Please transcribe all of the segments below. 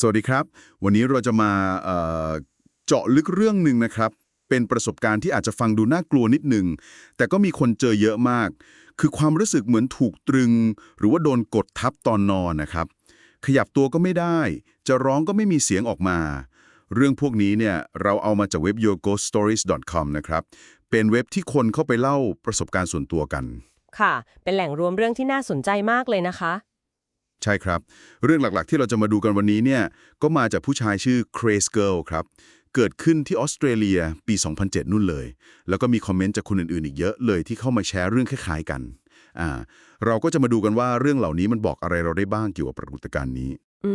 สวัสดีครับ วันนี้เราจะมาเจาะลึกเรื่องหนึ่งนะครับ เป็นประสบการณ์ที่อาจจะฟังดูน่ากลัวนิดหนึ่ง แต่ก็มีคนเจอเยอะมาก คือความรู้สึกเหมือนถูกตรึง หรือว่าโดนกดทับตอนนอนนะครับ ขยับตัวก็ไม่ได้ จะร้องก็ไม่มีเสียงออกมา เรื่องพวกนี้เนี่ยเราเอามาจากเว็บ yourghoststories.com นะครับ เป็นเว็บที่คนเข้าไปเล่าประสบการณ์ส่วนตัวกัน ค่ะ เป็นแหล่งรวมเรื่องที่น่าสนใจมากเลยนะคะ ใช่ครับ เรื่องหลักๆ ที่เราจะมาดูกันวันนี้เนี่ยก็มาจากผู้ชายชื่อ Craze Girl ครับ เกิดขึ้นที่ออสเตรเลียปี 2007 นู่นเลย แล้วก็มีคอมเมนต์จากคนอื่นๆ อีกเยอะเลยที่เข้ามาแชร์เรื่องคล้ายๆกันอ่าเราก็จะมาดูกันว่าเรื่องเหล่านี้มันบอกอะไรเราได้บ้างเกี่ยวกับปรากฏการณ์นี้ อื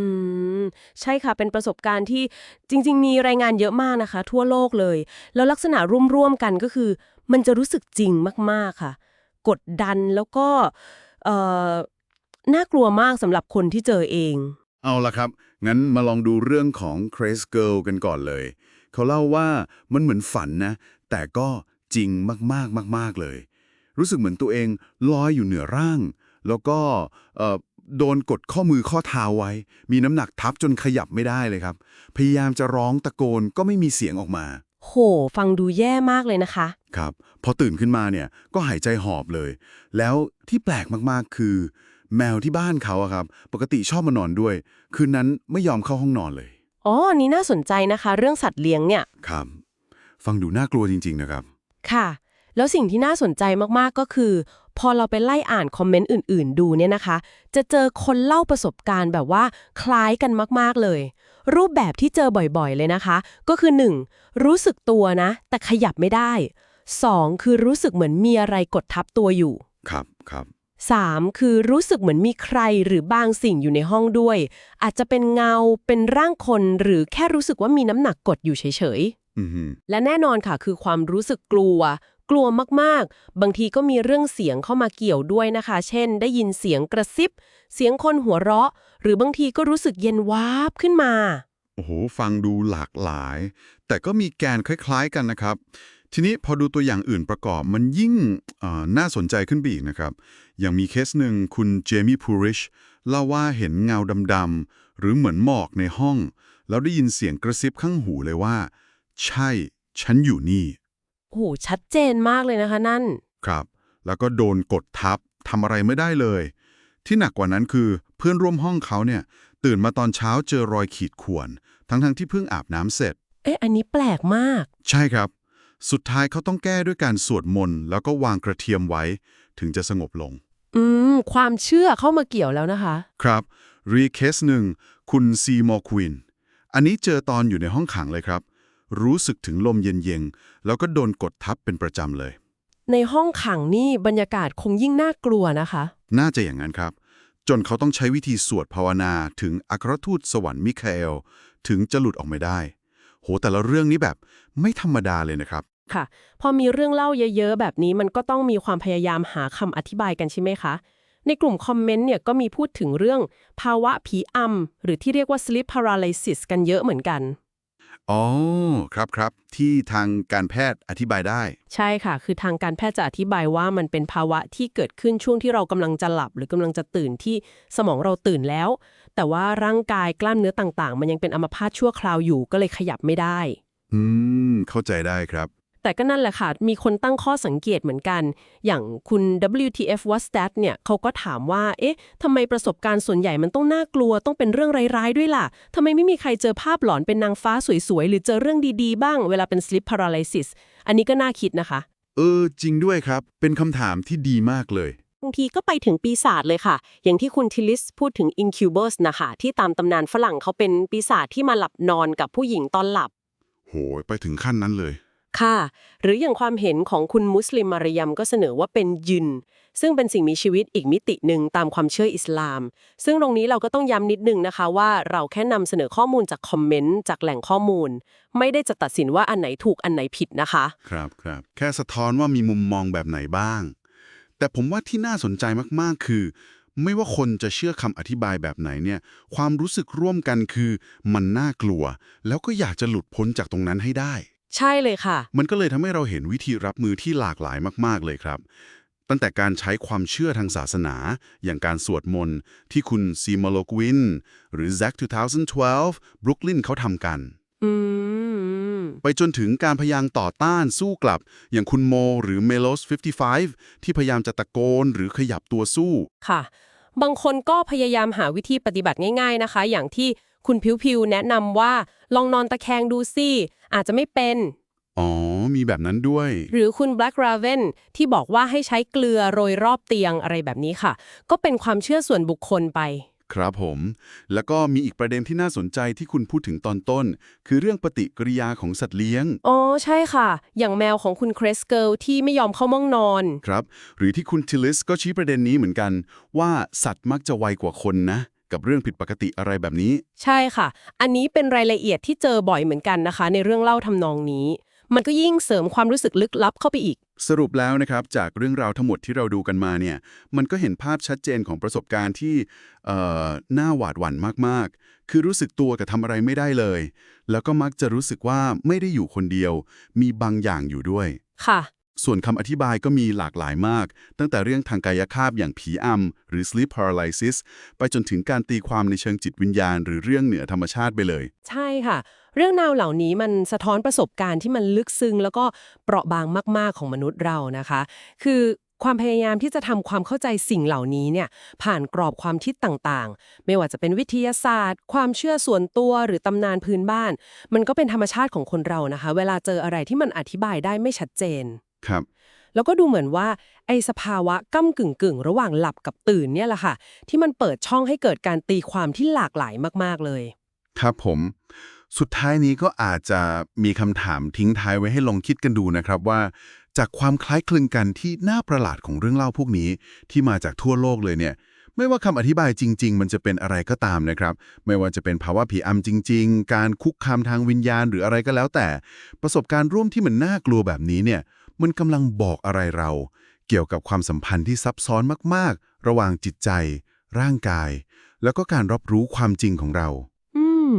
ม ใช่ค่ะ เป็นประสบการณ์ที่จริง ๆ มีรายงานเยอะมากนะคะ ทั่วโลกเลย แล้วลักษณะร่วมๆกันก็คือ มันจะรู้สึกจริงมากๆค่ะ กดดันแล้วก็เอ่อ น่ากลัวมากสำหรับคนที่เจอเอง เอาละครับ งั้นมาลองดูเรื่องของ Craze Girl กันก่อนเลย เขาเล่าว่ามันเหมือนฝันนะ แต่ก็จริงมากๆมาก ๆ เลย รู้สึกเหมือนตัวเองลอยอยู่เหนือร่าง แล้วก็เอ่อโดนกดข้อมือข้อเท้าไว้ มีน้ำหนักทับจนขยับไม่ได้เลยครับ พยายามจะร้องตะโกนก็ไม่มีเสียงออกมา โห ฟังดูแย่มากเลยนะคะ ครับ พอตื่นขึ้นมาเนี่ยก็หายใจหอบเลย แล้วที่แปลกมากๆคือ แมวที่บ้านเขาอะครับ ปกติชอบมานอนด้วย คืนนั้นไม่ยอมเข้าห้องนอนเลย อ๋อนี่น่าสนใจนะคะ เรื่องสัตว์เลี้ยงเนี่ย ครับ ฟังดูน่ากลัวจริง ๆ นะครับ ค่ะ แล้วสิ่งที่น่าสนใจมากๆก็คือ พอเราไปไล่อ่านคอมเมนต์อื่น ๆ ดูเนี่ยนะคะ จะเจอคนเล่าประสบการณ์แบบว่าคล้ายกันมากๆเลย รูปแบบที่เจอบ่อยๆ เลยนะคะ ก็คือ 1. รู้สึกตัวนะ แต่ขยับไม่ได้ 2. คือรู้สึกเหมือนมีอะไรกดทับตัวอยู่ ครับครับ 3. คือรู้สึกเหมือนมีใครหรือบางสิ่งอยู่ในห้องด้วย อาจจะเป็นเงาเป็นร่างคนหรือแค่รู้สึกว่ามีน้ำหนักกดอยู่เฉยๆอือหือและแน่นอนค่ะคือความรู้สึกกลัว กลัวมากๆ บางทีก็มีเรื่องเสียงเข้ามาเกี่ยวด้วยนะคะ เช่น ได้ยินเสียงกระซิบ เสียงคนหัวเราะ หรือบางทีก็รู้สึกเย็นวาบขึ้นมาโอ้โหฟังดูหลากหลาย แต่ก็มีแกนคล้าย ๆ กันนะครับ ทีนี้พอดูตัวอย่างอื่นประกอบมันยิ่งเอ่อน่าสนใจขึ้นไปอีกนะครับ อย่างมีเคสหนึ่งคุณเจมี่พูริชเล่าว่าเห็นเงาดำๆหรือเหมือนหมอกในห้อง แล้วได้ยินเสียงกระซิบข้างหูเลยว่า ใช่ ฉันอยู่นี่โอ้โหชัดเจนมากเลยนะคะนั่น ครับ แล้วก็โดนกดทับทำอะไรไม่ได้เลย ที่หนักกว่านั้นคือเพื่อนร่วมห้องเขาเนี่ย ตื่นมาตอนเช้าเจอรอยขีดข่วน ทั้งๆที่เพิ่งอาบน้ำเสร็จ เอ๊ะอันนี้แปลกมาก ใช่ครับ สุดท้ายเขาต้องแก้ด้วยการสวดมนต์แล้วก็วางกระเทียมไว้ ถึงจะสงบลง อืม ความเชื่อเข้ามาเกี่ยวแล้วนะคะ ครับ รีเคสหนึ่ง คุณซีมอร์ควิน อันนี้เจอตอนอยู่ในห้องขังเลยครับ รู้สึกถึงลมเย็นๆ แล้วก็โดนกดทับเป็นประจำเลย ในห้องขังนี่บรรยากาศคงยิ่งน่ากลัวนะคะ น่าจะอย่างนั้นครับ จนเขาต้องใช้วิธีสวดภาวนาถึงอัครทูตสวรรค์มิคาเอล ถึงจะหลุดออกมาได้ โหแต่ละเรื่องนี้แบบไม่ธรรมดาเลยนะครับ ค่ะ พอมีเรื่องเล่าเยอะ ๆ แบบนี้มันก็ต้องมีความพยายามหาคำอธิบายกันใช่ไหมคะ ในกลุ่มคอมเมนต์เนี่ยก็มีพูดถึงเรื่องภาวะผีอำหรือที่เรียกว่า sleep paralysis กันเยอะเหมือนกัน อ๋อ ครับครับ ที่ทางการแพทย์อธิบายได้ ใช่ค่ะ คือทางการแพทย์จะอธิบายว่ามันเป็นภาวะที่เกิดขึ้นช่วงที่เรากำลังจะหลับ หรือกำลังจะตื่นที่สมองเราตื่นแล้ว แต่ว่าร่างกายกล้ามเนื้อต่างๆ มันยังเป็นอัมพาตชั่วคราวอยู่ก็เลยขยับไม่ได้ อืม เข้าใจได้ครับ แต่ก็นั่นแหละค่ะ มีคนตั้งข้อสังเกตเหมือนกัน อย่างคุณ WTF w a s t a t เนี่ยเขาก็ถามว่า เอ๊ะทำไมประสบการณ์ส่วนใหญ่มันต้องน่ากลัว ต้องเป็นเรื่องร้ายๆด้วยล่ะทำไมไม่มีใครเจอภาพหลอนเป็นนางฟ้าสวยๆ หรือเจอเรื่องดีๆ บ้าง เวลาเป็น sleep paralysis อันนี้ก็น่าคิดนะคะ เออ จริงด้วยครับ เป็นคำถามที่ดีมากเลยบางทีก็ไปถึงปีศาจเลยค่ะ อย่างที่คุณทิลิสพูดถึง incubus นะคะ ที่ตามตำนานฝรั่งเขาเป็นปีศาจที่มาหลับนอนกับผู้หญิงตอนหลับ โหย ไปถึงขั้นนั้นเลย ค่ะ หรืออย่างความเห็นของคุณมุสลิมมารยมก็เสนอว่าเป็นยิน ซึ่งเป็นสิ่งมีชีวิตอีกมิติหนึ่งตามความเชื่ออิสลาม ซึ่งตรงนี้เราก็ต้องย้ำนิดนึงนะคะว่าเราแค่นำเสนอข้อมูลจากคอมเมนต์จากแหล่งข้อมูล ไม่ได้จะตัดสินว่าอันไหนถูกอันไหนผิดนะคะ ครับครับแค่สะท้อนว่ามีมุมมองแบบไหนบ้าง แต่ผมว่าที่น่าสนใจมากๆ คือไม่ว่าคนจะเชื่อคำอธิบายแบบไหนเนี่ย ความรู้สึกร่วมกันคือ มันน่ากลัว แล้วก็อยากจะหลุดพ้นจากตรงนั้นให้ได้ ใช่เลยค่ะ มันก็เลยทำให้เราเห็นวิธีรับมือที่หลากหลายมาก ๆ เลยครับ ตั้งแต่การใช้ความเชื่อทางศาสนา อย่างการสวดมนต์ที่คุณซีมาโลกวิน หรือ Zack 2012 บรุกลินเขาทำกัน อืม ไปจนถึงการพยายามต่อต้านสู้กลับ อย่างคุณโมหรือ Melos 55 ที่พยายามจะตะโกนหรือขยับตัวสู้ ค่ะ บางคนก็พยายามหาวิธีปฏิบัติง่าย ๆนะคะ อย่างที่ คุณพิวๆแนะนำว่าลองนอนตะแคงดูสิอาจจะไม่เป็น อ๋อ มีแบบนั้นด้วย หรือคุณ Black Raven ที่บอกว่าให้ใช้เกลือโรยรอบเตียงอะไรแบบนี้ค่ะ ก็เป็นความเชื่อส่วนบุคคลไป ครับผม แล้วก็มีอีกประเด็นที่น่าสนใจที่คุณพูดถึงตอนต้น คือเรื่องปฏิกิริยาของสัตว์เลี้ยง อ๋อ ใช่ค่ะ อย่างแมวของคุณเครสเกิลที่ไม่ยอมเข้าม่องนอน ครับ หรือที่คุณทิลิสก็ชี้ประเด็นนี้เหมือนกัน ว่าสัตว์มักจะไวกว่าคนนะ กับเรื่องผิดปกติอะไรแบบนี้ ใช่ค่ะ อันนี้เป็นรายละเอียดที่เจอบ่อยเหมือนกันนะคะ ในเรื่องเล่าทำนองนี้ มันก็ยิ่งเสริมความรู้สึกลึกลับเข้าไปอีก สรุปแล้วนะครับ จากเรื่องราวทั้งหมดที่เราดูกันมาเนี่ย มันก็เห็นภาพชัดเจนของประสบการณ์ที่เอ่อน่าหวาดหวั่นมากๆ คือรู้สึกตัวกับทำอะไรไม่ได้เลย แล้วก็มักจะรู้สึกว่าไม่ได้อยู่คนเดียว มีบางอย่างอยู่ด้วย ค่ะ ส่วนคำอธิบายก็มีหลากหลายมาก ตั้งแต่เรื่องทางกายภาพอย่างผีอำหรือ sleep paralysis ไปจนถึงการตีความในเชิงจิตวิญญาณ หรือเรื่องเหนือธรรมชาติไปเลย ใช่ค่ะ เรื่องราวเหล่านี้มันสะท้อนประสบการณ์ที่มันลึกซึ้งแล้วก็เปราะบางมาก ๆของมนุษย์เรานะคะ คือความพยายามที่จะทำความเข้าใจสิ่งเหล่านี้เนี่ยผ่านกรอบความคิดต่างๆ ไม่ว่าจะเป็นวิทยาศาสตร์ ความเชื่อส่วนตัวหรือตำนานพื้นบ้าน มันก็เป็นธรรมชาติของคนเรานะคะ เวลาเจออะไรที่มันอธิบายได้ไม่ชัดเจน ครับ แล้วก็ดูเหมือนว่าไอ้สภาวะก้ากึ่งกึ่งๆระหว่างหลับกับตื่นเนี่ยแหละค่ะ ที่มันเปิดช่องให้เกิดการตีความที่หลากหลายมากๆเลย ครับผม สุดท้ายนี้ก็อาจจะมีคำถามทิ้งท้ายไว้ให้ลองคิดกันดูนะครับว่า จากความคล้ายคลึงกันที่น่าประหลาดของเรื่องเล่าพวกนี้ที่มาจากทั่วโลกเลยเนี่ยไม่ว่าคำอธิบายจริง ๆ มันจะเป็นอะไรก็ตามนะครับ ไม่ว่าจะเป็นภาวะผีอำจริง ๆ การคุกคามทางวิญญาณหรืออะไรก็แล้วแต่ ประสบการณ์ร่วมที่มันน่ากลัวแบบนี้เนี่ย มันกำลังบอกอะไรเรา เกี่ยวกับความสัมพันธ์ที่ซับซ้อนมากๆ ระหว่างจิตใจ ร่างกาย แล้วก็การรับรู้ความจริงของเรา อืม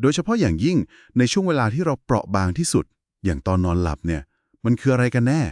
โดยเฉพาะอย่างยิ่งในช่วงเวลาที่เราเปราะบางที่สุด อย่างตอนนอนหลับเนี่ย มันคืออะไรกันแน่